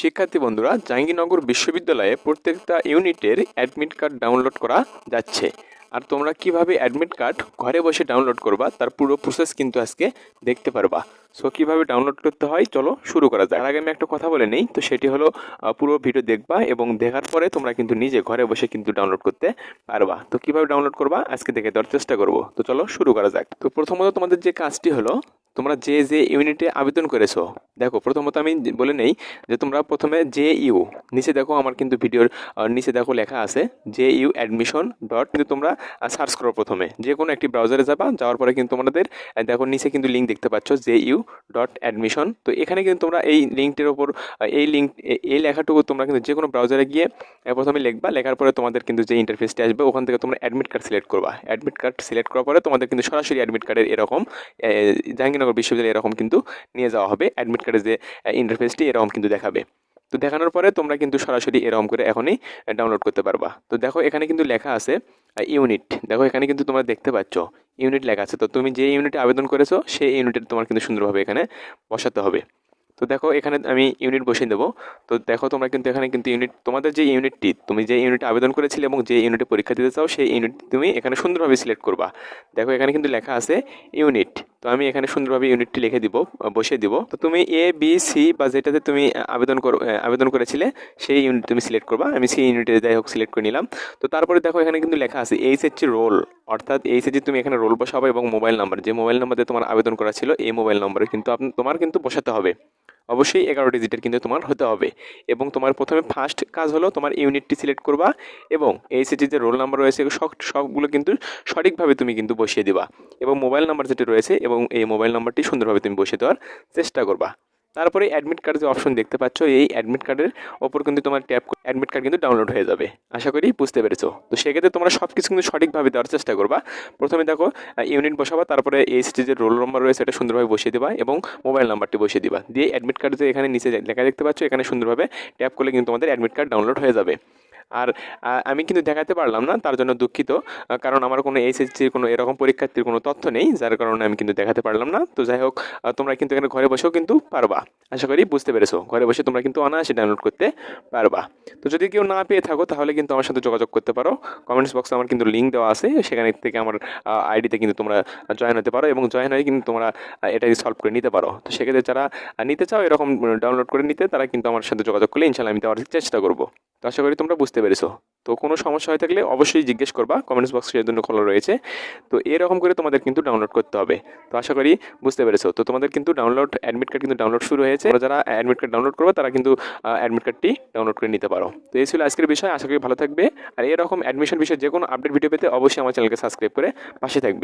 শিক্ষার্থী বন্ধুরা, জাহাঙ্গীরনগর বিশ্ববিদ্যালয়ে প্রত্যেকটা ইউনিটের অ্যাডমিট কার্ড ডাউনলোড করা যাচ্ছে। আর তোমরা কীভাবে অ্যাডমিট কার্ড ঘরে বসে ডাউনলোড করবা, তার পুরো প্রসেস কিন্তু আজকে দেখতে পারবা। সো কীভাবে ডাউনলোড করতে হয়, চলো শুরু করা তার আগে আমি একটা কথা বলে নেই, তো সেটি হলো পুরো ভিডিও দেখবা এবং দেখার পরে তোমরা কিন্তু নিজে ঘরে বসে কিন্তু ডাউনলোড করতে পারবা। তো কীভাবে ডাউনলোড করবা, আজকে দেখে দেওয়ার চেষ্টা করব। তো চলো শুরু করা যাক। তো প্রথমত তোমাদের যে কাজটি হলো তোমরা যে যে ইউনিটে আবেদন করেছ দেখো প্রথমত আমি বলে নেই যে তোমরা প্রথমে জে ইউ নিচে দেখো আমার কিন্তু ভিডিওর নিচে দেখো লেখা আছে জে ইউ অ্যাডমিশন ডট কিন্তু তোমরা সার্চ করো প্রথমে। যে কোনো একটি ব্রাউজারে যাবা যাওয়ার পরে কিন্তু তোমাদের দেখো নিচে কিন্তু লিঙ্ক দেখতে পাচ্ছ জে ইউ ডট অ্যাডমিশন তো এখানে কিন্তু তোমরা এই লিঙ্কটির ওপর এই লিঙ্ক এই লেখাটুকু তোমরা কিন্তু যে কোনো ব্রাউজারে গিয়ে প্রথমে লিখবা লেখার পরে তোমাদের কিন্তু যে ইন্টারফেসটি আসবে ওখান থেকে তোমরা অ্যাডমিট কার্ড সিলেক্ট করবা। অ্যাডমিট কার্ড সিলেক্ট করার পরে তোমাদের কিন্তু সরাসরি অ্যাডমিট কার্ডের এরকম আহ, জাহাঙ্গীরনগর বিশ্ববিদ্যালয়ে এরকম কিন্তু নিয়ে যাওয়া হবে। অ্যাডমিট কার্ডের যে ইন্টারফেসটি এরকম কিন্তু দেখাবে। তো দেখানোর পরে তোমরা কিন্তু সরাসরি এরকম করে এখনই ডাউনলোড করতে পারবা। তো দেখো এখানে কিন্তু লেখা আছে ইউনিট দেখো এখানে কিন্তু তোমরা দেখতে পাচ্ছ ইউনিট লেখা আছে। তো তুমি যে ইউনিটে আবেদন করেছ, সেই ইউনিটের তোমার কিন্তু সুন্দরভাবে এখানে বসাতে হবে। তো দেখো এখানে আমি ইউনিট বসিয়ে দেবো। তো দেখো তোমরা কিন্তু এখানে কিন্তু ইউনিট তোমাদের যে ইউনিটটি তুমি যে ইউনিটে আবেদন করেছিলে এবং যে ইউনিটে পরীক্ষা দিতে চাও, সেই ইউনিট তুমি এখানে সুন্দরভাবে সিলেক্ট করবা। দেখো এখানে কিন্তু লেখা আছে ইউনিট তো আমি এখানে সুন্দরভাবে ইউনিটটি লিখে দিব বসিয়ে দিব। তো তুমি এ বি সি বা যেটাতে তুমি আবেদন করো আবেদন করেছিলে, সেই ইউনিট তুমি সিলেক্ট করবা। আমি সেই ইউনিটে যাই হোক সিলেক্ট করে নিলাম। তো তারপরে দেখো এখানে কিন্তু লেখা আছে এইচ এইচ রোল অর্থাৎ এইচ এইচ তুমি এখানে রোল বসাবো এবং মোবাইল নাম্বার যে মোবাইল নাম্বারে তোমার আবেদন করা ছিল, এই মোবাইল নাম্বারে কিন্তু তোমার কিন্তু বসাতে হবে। অবশ্যই এগারো ডিজিটের কিন্তু তোমার হতে হবে। এবং তোমার প্রথমে ফার্স্ট কাজ হলো তোমার ইউনিটটি সিলেক্ট করবা এবং এই সেটি যে রোল নাম্বার রয়েছে সব সবগুলো কিন্তু সঠিকভাবে তুমি কিন্তু বসিয়ে দিবা। এবং মোবাইল নাম্বার যেটি রয়েছে এবং এই মোবাইল নাম্বারটি সুন্দরভাবে তুমি বসিয়ে দেওয়ার চেষ্টা করবা। তারপরে অ্যাডমিট কার্ড যে অপশন দেখতে পাচ্ছ, এই অ্যাডমিট কার্ডের ওপর কিন্তু তোমার ট্যাপ অ্যাডমিট কার্ড কিন্তু ডাউনলোড হয়ে যাবে। আশা করি বুঝতে পেরেছ। তো সেক্ষেত্রে তোমরা সব কিছু কিন্তু সঠিকভাবে দেওয়ার চেষ্টা করবা। প্রথমে দেখো ইউনিট বসাবা, তারপরে এই যে রোল নম্বর রয়েছে সেটা সুন্দরভাবে বসিয়ে দেবা এবং মোবাইল নাম্বারটি বসিয়ে দিবা। দিয়ে অ্যাডমিট কার্ড যে এখানে নিচে লেখা দেখতে পাচ্ছ, এখানে সুন্দরভাবে ট্যাপ করলে কিন্তু তোমাদের অ্যাডমিট কার্ড ডাউনলোড হয়ে যাবে। আর আমি কিন্তু দেখাতে পারলাম না, তার জন্য দুঃখিত। কারণ আমার কোনো এইচএসসির কোনো এরকম পরীক্ষার্থীর কোনো তথ্য নেই, যার কারণে আমি কিন্তু দেখাতে পারলাম না। তো যাই হোক তোমরা কিন্তু এখানে ঘরে বসেও কিন্তু পারবা। আশা করি বুঝতে পেরেছ। ঘরে বসে তোমরা কিন্তু অনায়াসে ডাউনলোড করতে পারবা। তো যদি কেউ না পেয়ে থাকো, তাহলে কিন্তু আমার সাথে যোগাযোগ করতে পারো। কমেন্টস বক্সে আমার কিন্তু লিঙ্ক দেওয়া আছে। সেখান থেকে আমার আইডিতে কিন্তু তোমরা জয়েন হতে পারো এবং জয়েন হয়ে কিন্তু তোমরা এটা সলভ করে নিতে পারো। তো সেক্ষেত্রে যারা নিতে চাও এরকম ডাউনলোড করে নিতে, তারা কিন্তু আমার সাথে যোগাযোগ করলে ইনশাল্লাহ আমি দেওয়ার চেষ্টা করব। তো আশা করি তোমরা বুঝতে পেরেছ। তো কোনো সমস্যা হয়ে থাকলে অবশ্যই জিজ্ঞেস করবা কমেন্টস বক্স সেই জন্য খোলা রয়েছে। তো এরকম করে তোমাদের কিন্তু ডাউনলোড করতে হবে। তো আশা করি বুঝতে পেরেছ। তো তোমাদের কিন্তু ডাউনলোড অ্যাডমিট কার্ড কিন্তু ডাউনলোড শুরু হয়েছে। যারা অ্যাডমিট কার্ড ডাউনলোড করবে, তারা কিন্তু অ্যাডমিট কার্ডটি ডাউনলোড করে নিতে পারো। তো এই ছিল আজকের বিষয়। আশা করি ভালো থাকবে। আর এরকম অ্যাডমিশন বিষয়ে যে কোনো আপডেট ভিডিও পেতে অবশ্যই আমার চ্যানেলকে সাবস্ক্রাইব করে পাশে থাকবে।